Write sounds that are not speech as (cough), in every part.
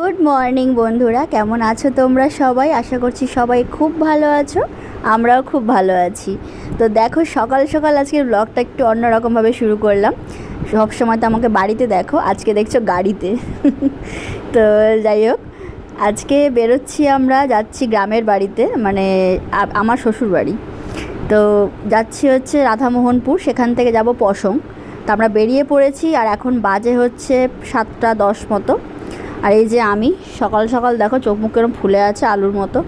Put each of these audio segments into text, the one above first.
Good morning বন্ধুরা। কেমন আছো তোমরা সবাই? আশা করছি সবাই খুব ভালো আছো। আমরাও খুব ভালো আছি। তো দেখো, সকাল সকাল আজকে ব্লগটা একটু অন্যরকমভাবে শুরু করলাম। সব সময় তো আমাকে বাড়িতে দেখো, আজকে দেখছ গাড়িতে। (laughs) তো যাই হোক, আজকে বেরোচ্ছি আমরা, যাচ্ছি গ্রামের বাড়িতে মানে আমার শ্বশুর বাড়ি তো যাচ্ছি হচ্ছে রাধামোহনপুর, সেখান থেকে যাব পশম। তো আমরা বেরিয়ে পড়েছি, আর এখন বাজে হচ্ছে সাতটা দশ মতো। আর এই যে আমি, সকাল সকাল দেখো চোখ মুখ এরম ফুলে আছে আলুর মতো।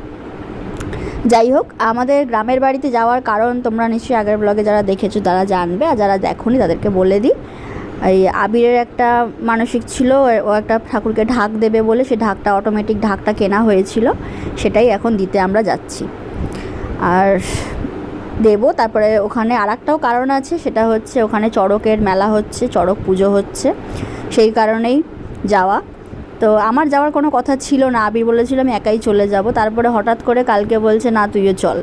যাই হোক, আমাদের গ্রামের বাড়িতে যাওয়ার কারণ তোমরা নিশ্চয়ই আগের ব্লগে যারা দেখেছ তারা জানবে, আর যারা দেখোনি তাদেরকে বলে দিই। এই আবিরের একটা মানসিক ছিল, ও একটা ঠাকুরকে ঢাক দেবে বলে সে ঢাকটা অটোমেটিক ঢাকটা কেনা হয়েছিল, সেটাই এখন দিতে আমরা যাচ্ছি। আর দেবো, তারপরে ওখানে আর একটাও কারণ আছে, সেটা হচ্ছে ওখানে চড়কের মেলা হচ্ছে, চড়ক পুজো হচ্ছে। সেই কারণেই যাওয়া। তো আমার যাওয়ার কোনো কথা ছিল না। আবির বলেছিল, আমি একাই চলে যাব। তারপরে হঠাৎ করে কালকে বলছে, না, তুইও চল।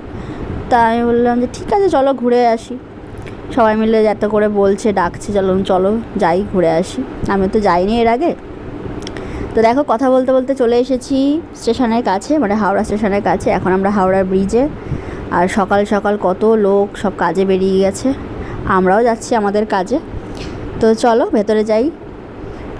তা আমি বললাম যে, ঠিক আছে, চলো ঘুরে আসি। সবাই মিলে এত করে বলছে, ডাকছে, চলো চলো, যাই, ঘুরে আসি। আমি তো যাইনি এর আগে। তো দেখো, কথা বলতে বলতে চলে এসেছি স্টেশনের কাছে মানে হাওড়া স্টেশনের কাছে। এখন আমরা হাওড়ার ব্রিজে আর সকাল সকাল কত লোক, সব কাজে বেরিয়ে গেছে। আমরাও যাচ্ছি আমাদের কাজে। তো চলো, ভেতরে যাই।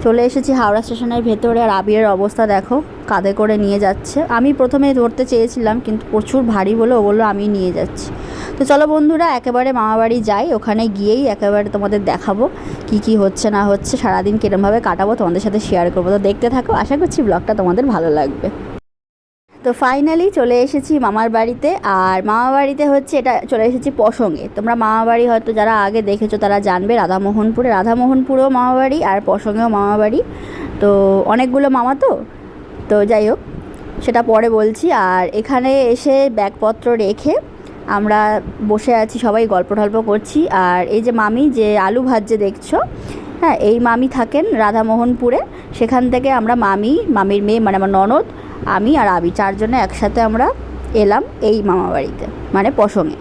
চলে এসেছি হাওড়া স্টেশনের ভেতরে আর আবিরের অবস্থা দেখো, কাঁধে করে নিয়ে যাচ্ছে। আমি প্রথমে ধরতে চেয়েছিলাম, কিন্তু প্রচুর ভারী বলে ও বলল আমি নিয়ে যাচ্ছি। তো চলো বন্ধুরা, একেবারে মামাবাড়ি যাই, ওখানে গিয়েই একেবারে তোমাদের দেখাবো কি কি হচ্ছে না হচ্ছে, সারাদিন কিরমভাবে কাটাবো, তোমাদের সাথে শেয়ার করব। তো দেখতে থাকো, আশা করছি ব্লগটা তোমাদের ভালো লাগবে। তো ফাইনালি চলে এসেছি মামার বাড়িতে, আর মামা বাড়িতে হচ্ছে এটা, চলে এসেছি পশঙ্গে তোমরা মামা বাড়ি হয়তো যারা আগে দেখেছ তারা জানবে, রাধামোহনপুরে। রাধামোহনপুরেও মামা বাড়ি আর পশঙ্গেও মামা বাড়ি। তো অনেকগুলো মামা তো? তো যাই হোক, সেটা পরে বলছি। আর এখানে এসে ব্যাগপত্র রেখে আমরা বসে আছি, সবাই গল্প টল্প করছি। আর এই যে মামি, যে আলু ভাজছে দেখছ? হ্যাঁ এই মামি থাকেন রাধামোহনপুরে। সেখান থেকে আমরা মামি, মামির মেয়ে মানে আমার ননদ আমি আর আবি চারজনে একসাথে আমরা এলাম এই মামাবাড়িতে মানে পশমে।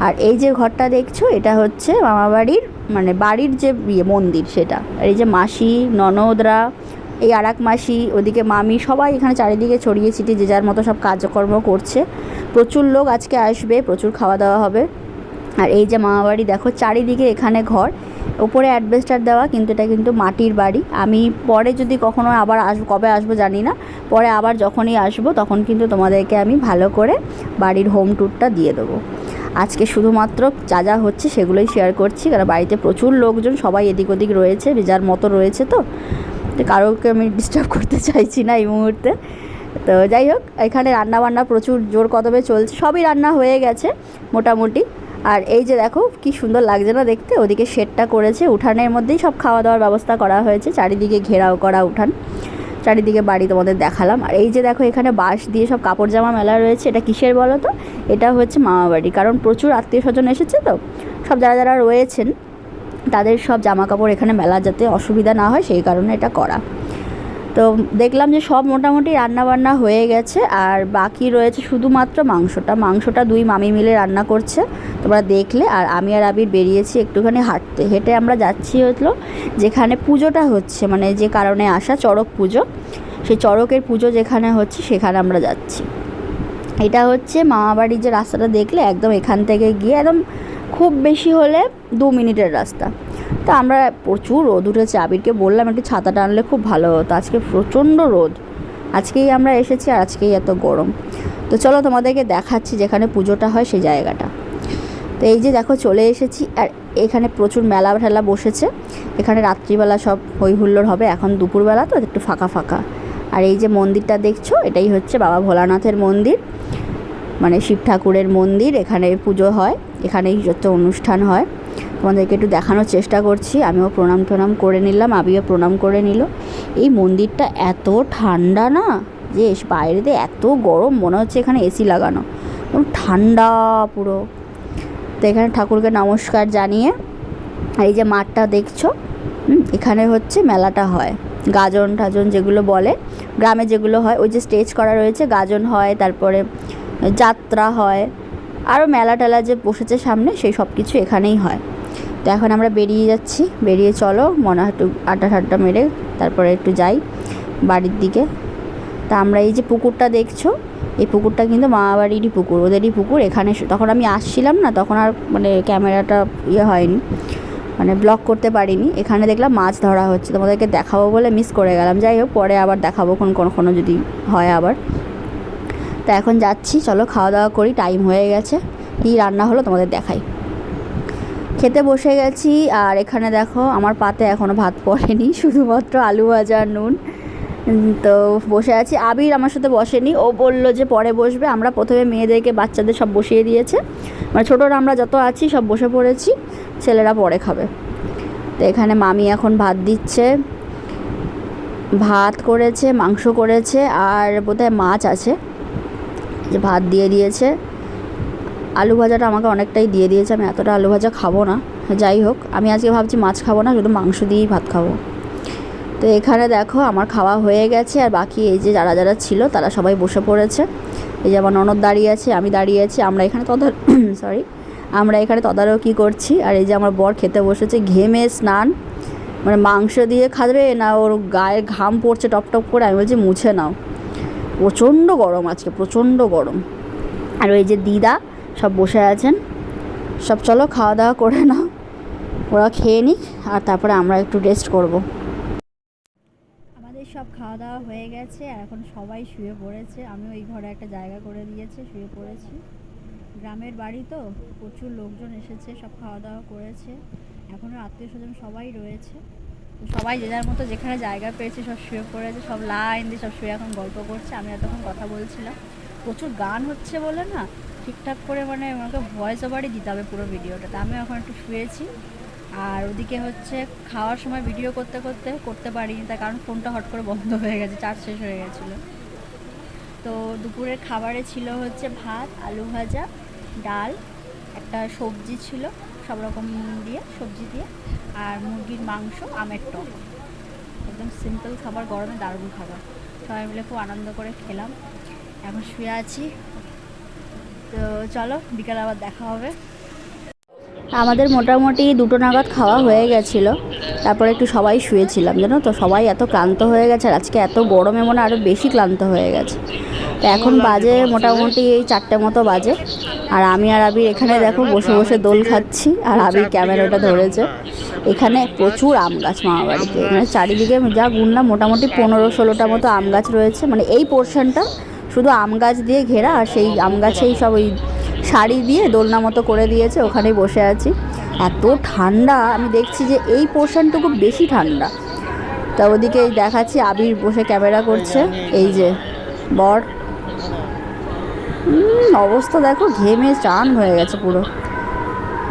আর এই যে ঘরটা দেখছ, এটা হচ্ছে মামাবাড়ির মানে বাড়ির যে ইয়ে মন্দির সেটা। আর এই যে মাসি, ননদরা, এই আর এক মাসি, ওদিকে মামি, সবাই এখানে চারিদিকে ছড়িয়ে ছিটিয়ে যে যার মতো সব কাজকর্ম করছে। প্রচুর লোক আজকে আসবে, প্রচুর খাওয়া দাওয়া হবে। আর এই যে মামাবাড়ি, দেখো, চারিদিকে এখানে ঘর। ওপরে অ্যাডভেস্টার দেওয়া, কিন্তু এটা কিন্তু মাটির বাড়ি। আমি পরে যদি কখনো আবার আসব কবে আসব জানি না। পরে আবার যখনই আসব, তখন কিন্তু তোমাদেরকে আমি ভালো করে বাড়ির হোম ট্যুরটা দিয়ে দেবো। আজকে শুধুমাত্র যা যা হচ্ছে সেগুলোই শেয়ার করছি, কারণ বাড়িতে প্রচুর লোকজন, সবাই এদিক ওদিক রয়েছে যার মতো রয়েছে তো। কারোকে আমি ডিস্টার্ব করতে চাইছি না এই মুহূর্তে। তো যাই হোক, এখানে রান্না বান্না প্রচুর জোর কদমে চলছে, সবই রান্না হয়ে গেছে মোটামুটি। আর এই যে দেখো, কি সুন্দর লাগছে না দেখতে? ওদিকে শেডটা করেছে, উঠানের মধ্যেই সব খাওয়া দাওয়ার ব্যবস্থা করা হয়েছে, চারিদিকে ঘেরাও করা উঠান। চারিদিকে বাড়ি তোমাদের দেখালাম। আর এই যে দেখো, এখানে বাঁশ দিয়ে সব কাপড় জামা মেলা রয়েছে, এটা কিসের বলো তো? এটা হচ্ছে মামা বাড়ি, কারণ প্রচুর আত্মীয় স্বজন এসেছে তো। সব যারা যারা রয়েছেন, তাদের সব জামা কাপড় এখানে মেলা যাতে অসুবিধা না হয়, সেই কারণে এটা করা। তো দেখলাম যে সব মোটামুটি রান্নাবান্না হয়ে গেছে, আর বাকি রয়েছে শুধুমাত্র মাংসটা। মাংসটা দুই মামি মিলে রান্না করছে, তোমরা দেখলে, আর আমি আর আবির বেরিয়েছি একটুখানি হাঁটতে। হেঁটে আমরা যাচ্ছি হলো যেখানে পুজোটা হচ্ছে মানে যে কারণে আসা চড়ক পুজো। সেই চড়কের পুজো যেখানে হচ্ছে সেখানে আমরা যাচ্ছি। এটা হচ্ছে মামাবাড়ির যে রাস্তাটা দেখলে, একদম এখান থেকে গিয়ে একদম খুব বেশি হলে দু মিনিটের রাস্তা। তো আমরা প্রচুর রোদ উঠেছে। আবিরকে বললাম একটু ছাতাটা আনলে খুব ভালো হতো। আজকে প্রচণ্ড রোদ। আজকেই আমরা এসেছি আর আজকেই এত গরম। তো চলো তোমাদেরকে দেখাচ্ছি যেখানে পুজোটা হয় সেই জায়গাটা। তো এই যে দেখো চলে এসেছি আর এখানে প্রচুর মেলা ঠেলা বসেছে। এখানে রাত্রিবেলা সব হই হুল্লোড় হবে। এখন দুপুরবেলা তো একটু ফাঁকা ফাঁকা। আর এই যে মন্দিরটা দেখছ, এটাই হচ্ছে বাবা ভোলানাথের মন্দির। মানে শিব ঠাকুরের মন্দির। এখানে পুজো হয়। এখানেই যত অনুষ্ঠান হয়। তোমাদেরকে একটু দেখানোর চেষ্টা করছি। আমিও প্রণাম টনাম করে নিলাম, আবিও প্রণাম করে নিল। এই মন্দিরটা এত ঠান্ডা না যে বাইরেতে এত গরম, মনে হচ্ছে এখানে এসি লাগানো। একদম ঠান্ডা পুরো। তো এখানে ঠাকুরকে নমস্কার জানিয়ে এই যে মাঠটা দেখছ এখানে হচ্ছে মেলাটা হয়। গাজন টাজন যেগুলো বলে, গ্রামে যেগুলো হয়, ওই যে স্টেজ করা রয়েছে, গাজন হয়, তারপরে যাত্রা হয়। আরও মেলা টেলা যে বসেছে সামনে, সেই সব কিছু এখানেই হয়। তো এখন আমরা বেরিয়ে যাচ্ছি। বেরিয়ে চলো, মনে হয় একটু আড্ডা ঠাড্ডা মেরে তারপরে একটু যাই বাড়ির দিকে। তা আমরা এই যে পুকুরটা দেখছ, এই পুকুরটা কিন্তু মামাবাড়িরই পুকুর, ওদেরই পুকুর। এখানে তখন আমি আসছিলাম না, তখন আর মানে ক্যামেরাটা ইয়ে হয়নি মানে ব্লক করতে পারিনি। এখানে দেখলাম মাছ ধরা হচ্ছে, তোমাদেরকে দেখাবো বলে মিস করে গেলাম। যাই হোক, পরে আবার দেখাবো কোন কখনো যদি হয় আবার। তা এখন যাচ্ছি, চলো খাওয়া দাওয়া করি টাইম হয়ে গেছে। কী রান্না হলো তোমাদের দেখাই। খেতে বসে গেছি, আর এখানে দেখো আমার পাতে এখনও ভাত পড়েনি, শুধুমাত্র আলু ভাজা নুন। তো বসে আছি। আবির আমার সাথে বসেনি, ও বলল যে পরে বসবে। আমরা প্রথমে মেয়েদেরকে বাচ্চাদের সব বসিয়ে দিয়েছে। মানে ছোটোরা আমরা যত আছি সব বসে পড়েছি, ছেলেরা পরে খাবে। তো এখানে মামি এখন ভাত দিচ্ছে, ভাত করেছে, মাংস করেছে, আর বোধহয় মাছ আছে। যে ভাত দিয়ে দিয়েছে। আলু ভাজাটা আমাকে অনেকটাই দিয়ে দিয়েছে, আমি এতটা আলু ভাজা খাব না। যাই হোক, আমি আজকে ভাবছি মাছ খাব না, শুধু মাংস দিয়েই ভাত খাব। তো এখানে দেখো, আমার খাওয়া হয়ে গেছে, আর বাকি এই যে যারা যারা ছিল, তারা সবাই বসে পড়েছে। এই যে আমার ননদ দাঁড়িয়ে আছে, আমি দাঁড়িয়ে আছি, আমরা এখানে তদার সরি (clears throat) আমরা এখানে তদারকি করছি, আর এই যে আমার বর খেতে বসেছে, ঘেমে স্নান। মানে মাংস দিয়ে খাবে না, ওর গায়ের ঘাম পড়ছে টপ টপ করে, আমি বলছি মুছে নাও। প্রচণ্ড গরম আজকে, প্রচণ্ড গরম। আর ওই যে দিদা সব বসে আছেন। সব চলো খাওয়া দাওয়া করে নাও। ওরা খেয়ে নিক আর তারপরে আমরা একটু রেস্ট করব। আমাদের সব খাওয়া দাওয়া হয়ে গেছে আর এখন সবাই শুয়ে পড়েছে। আমি ওই ঘরে একটা জায়গা করে দিয়েছে, শুয়ে পড়েছি। গ্রামের বাড়ি তো, প্রচুর লোকজন এসেছে, সব খাওয়া দাওয়া করেছে। এখনও আত্মীয় স্বজন সবাই রয়েছে। সবাই যে যার মতো যেখানে জায়গা পেয়েছে সব শুয়ে পড়েছে, সব লাইন দিয়ে সব শুয়ে এখন গল্প করছে। আমি এতক্ষণ কথা বলছিলাম। প্রচুর গান হচ্ছে বলে না, ঠিকঠাক করে মানে আমাকে ভয়েস ওভারই দিতে হবে পুরো ভিডিওটাতে আমি এখন একটু শুয়েছি। আর ওদিকে হচ্ছে খাওয়ার সময় ভিডিও করতে করতে করতে পারিনি, তার কারণ ফোনটা হট করে বন্ধ হয়ে গেছে, চার্জ শেষ হয়ে গেছিল। তো দুপুরের খাবারে ছিল হচ্ছে ভাত, আলু ভাজা, ডাল, একটা সবজি ছিল, সব রকম দিয়ে, সবজি দিয়ে, আর মুরগির মাংস, আমের টক। একদম সিম্পল খাবার, গরমে দারুণ খাবার। সবাই মিলে খুব আনন্দ করে খেলাম। এখন শুয়ে আছি। তো চলো বিকালে আবার দেখা হবে। আমাদের মোটামুটি দুটো নাগাদ খাওয়া হয়ে গেছিল। তারপরে একটু সবাই শুয়েছিলাম জানো তো? সবাই এত ক্লান্ত হয়ে গেছে আর আজকে এত গরমে মনে আরও বেশি ক্লান্ত হয়ে গেছে। তো এখন বাজে মোটামুটি এই চারটে মতো বাজে। আর আমি আর আবির এখানে দেখো বসে বসে দোল খাচ্ছি আর আবির ক্যামেরাটা ধরেছে। এখানে প্রচুর আম গাছ মামা বাড়িতে। মানে চারিদিকে যা গুনলাম মোটামুটি পনেরো ষোলোটা মতো আম গাছ রয়েছে। মানে এই পোর্শনটা শুধু আম গাছ দিয়ে ঘেরা আর সেই আম গাছেই সব ওই শাড়ি দিয়ে দোলনা মতো করে দিয়েছে, ওখানেই বসে আছি। এত ঠান্ডা, আমি দেখছি যে এই পোর্শনটুকু বেশি ঠান্ডা। তা ওদিকে দেখাচ্ছি, আবির বসে ক্যামেরা করছে, এই যে বর। অবস্থা দেখো, ঘেমে চান হয়ে গেছে পুরো।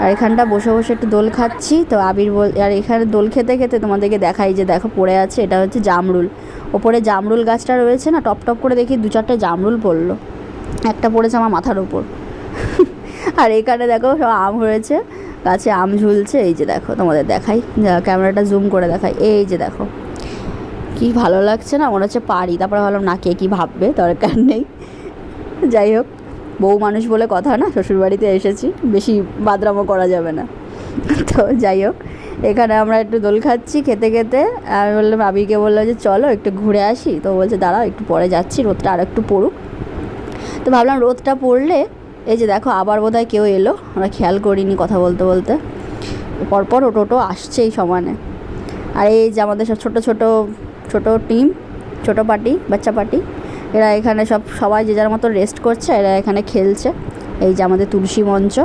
আর এখানটা বসে বসে একটু দোল খাচ্ছি। তো আবির বল, আর এখানে দোল খেতে খেতে তোমাদেরকে দেখাই যে দেখো পড়ে আছে, এটা হচ্ছে জামরুল। ওপরে জামরুল গাছটা রয়েছে না, টপ টপ করে দেখি দু চারটে জামরুল পড়ল। একটা পড়েছে আমার মাথার ওপর (laughs) আর এখানে দেখো সব আম হয়েছে, গাছে আম ঝুলছে, এই যে দেখো তোমাদের দেখাই। ক্যামেরাটা জুম করে দেখাই, এই যে দেখো। কি ভালো লাগছে না, মনে হচ্ছে পারি। তারপরে ভাবলাম না কে কী ভাববে, দরকার নেই। যাই হোক। বউ মানুষ বলে কথা না, শ্বশুরবাড়িতে এসেছি, বেশি বাদরামো করা যাবে না। তো যাই হোক, এখানে আমরা একটু দোল খাচ্ছি খেতে খেতে, আমি বললাম আবিকে বলল যে চলো একটু ঘুরে আসি, তো বলছে, দাঁড়াও, একটু পরে যাচ্ছি, রোদটা আর একটু পড়ুক। তো ভাবলাম রোদটা পড়লে, এই যে দেখো, আবার বোধহয় কেউ এলো, আমরা খেয়াল করিনি কথা বলতে বলতে। পরপর ও টোটো আসছে এই সমানে। আর এই যে আমাদের সব ছোটো ছোটো ছোটো টিম ছোটো পার্টি, বাচ্চা পার্টি এরা এখানে সব, সবাই যে যার মতো রেস্ট করছে, এরা এখানে খেলছে। এই যে আমাদের তুলসী মঞ্চ।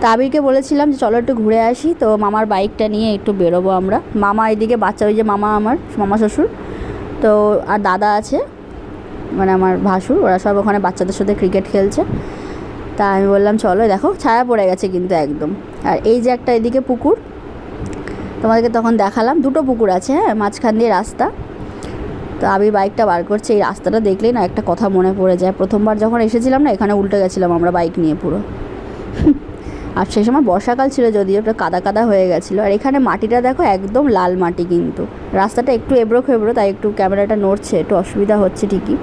তা আবিরকে বলেছিলাম যে, চলো একটু ঘুরে আসি। তো মামার বাইকটা নিয়ে একটু বেরোবো আমরা। মামা এদিকে বাচ্চা, ওই যে মামা আমার, মামা শ্বশুর। তো আর দাদা আছে মানে আমার ভাসুর, ওরা সব ওখানে বাচ্চাদের সাথে ক্রিকেট খেলছে। তা আমি বললাম, চলো দেখো, ছায়া পড়ে গেছে কিন্তু একদম। আর এই যে একটা এদিকে পুকুর, তোমাদেরকে তখন দেখালাম। দুটো পুকুর আছে হ্যাঁ মাঝখান দিয়ে রাস্তা। তো আমি বাইকটা বার করছি, এই রাস্তাটা দেখলেই না একটা কথা মনে পড়ে যায়। প্রথমবার যখন এসেছিলাম না, এখানে উল্টে গেছিলাম আমরা বাইক নিয়ে পুরো। (laughs) আর সেই সময় বর্ষাকাল ছিল যদিও ওটা কাদা কাদা হয়ে গেছিল। আর এখানে মাটিটা দেখো একদম লাল মাটি কিন্তু। রাস্তাটা একটু এবড়ো খেবড়ো, তাই একটু ক্যামেরাটা নড়ছে, একটু অসুবিধা হচ্ছে ঠিকই।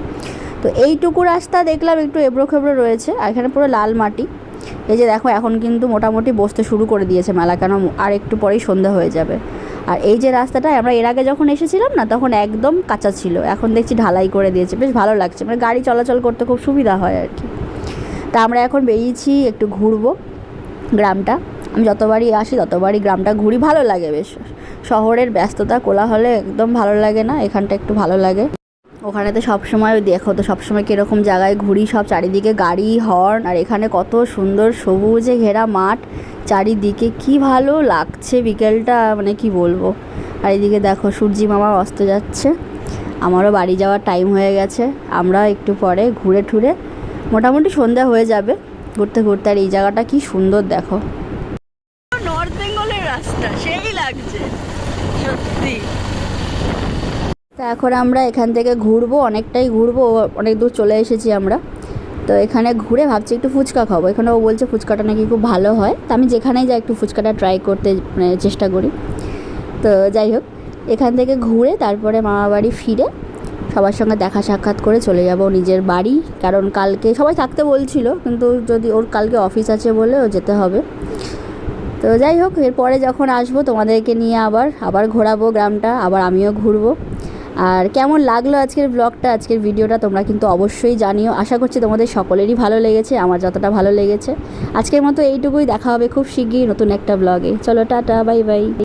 তো এইটুকু রাস্তা দেখলাম একটু এবড়ো খেবড়ো রয়েছে, আর এখানে পুরো লাল মাটি। এই যে দেখো, এখন কিন্তু মোটামুটি বসতে শুরু করে দিয়েছে মেলা, কেন আর একটু পরেই সন্ধ্যা হয়ে যাবে। আর এই যে রাস্তাটায় আমরা এর আগে যখন এসেছিলাম না, তখন একদম কাঁচা ছিল। এখন দেখছি ঢালাই করে দিয়েছে। বেশ ভালো লাগছে। মানে গাড়ি চলাচল করতে খুব সুবিধা হয় আর কি। তা আমরা এখন বেরিয়েছি একটু ঘুরবো গ্রামটা। আমি যতবারই আসি, ততবারই গ্রামটা ঘুরি। ভালো লাগে বেশ। শহরের ব্যস্ততা, কোলাহলে একদম ভালো লাগে না। এখানটা একটু ভালো লাগে। ওখানে তো সবসময় দেখো তো, সবসময় কীরকম জায়গায় ঘুরি। সব চারিদিকে গাড়ি, হর্ন। আর এখানে কত সুন্দর সবুজে ঘেরা মাঠ। চারিদিকে কি ভালো লাগছে বিকেলটা মানে কি বলব? আর এদিকে দেখো সূর্যি মামা অস্ত যাচ্ছে। আমারও বাড়ি যাওয়ার টাইম হয়ে গেছে। আমরা একটু পরে ঘুরে ঠুরে মোটামুটি সন্ধ্যা হয়ে যাবে। ঘুরতে ঘুরতে আর এই জায়গাটা কি সুন্দর দেখো। নর্থ বেঙ্গলের রাস্তা সেই লাগছে সত্যি। তা এখন আমরা এখান থেকে ঘুরবো অনেকটাই ঘুরবো অনেক দূর চলে এসেছি আমরা। তো এখানে ঘুরে ভাবছি একটু ফুচকা খাব। এখানে ও বলছে ফুচকাটা নাকি খুব ভালো হয়। তো আমি যেখানেই যাই একটু ফুচকাটা ট্রাই করতে মানে চেষ্টা করি। তো যাই হোক, এখান থেকে ঘুরে তারপরে মামা বাড়ি ফিরে সবার সঙ্গে দেখা সাক্ষাৎ করে চলে যাব নিজের বাড়ি। কারণ কালকে সবাই থাকতে বলছিল, কিন্তু যদি ওর কালকে অফিস আছে বলে ও যেতে হবে। তো যাই হোক, এরপরে যখন আসব তোমাদেরকে নিয়ে আবার আবার ঘোরাবো গ্রামটা, আবার আমিও ঘুরবো। আর কেমন লাগল আজকের ব্লগটা আজকের ভিডিওটা তোমরা কিন্তু অবশ্যই জানিও। আশা করছি তোমাদের সকলেরই ভালো লেগেছে, আমার যতটা ভালো লেগেছে। আজকের মতো এইটুকুই, দেখা হবে খুব শিগগিরই নতুন একটা ব্লগে চলো, টাটা বাই বাই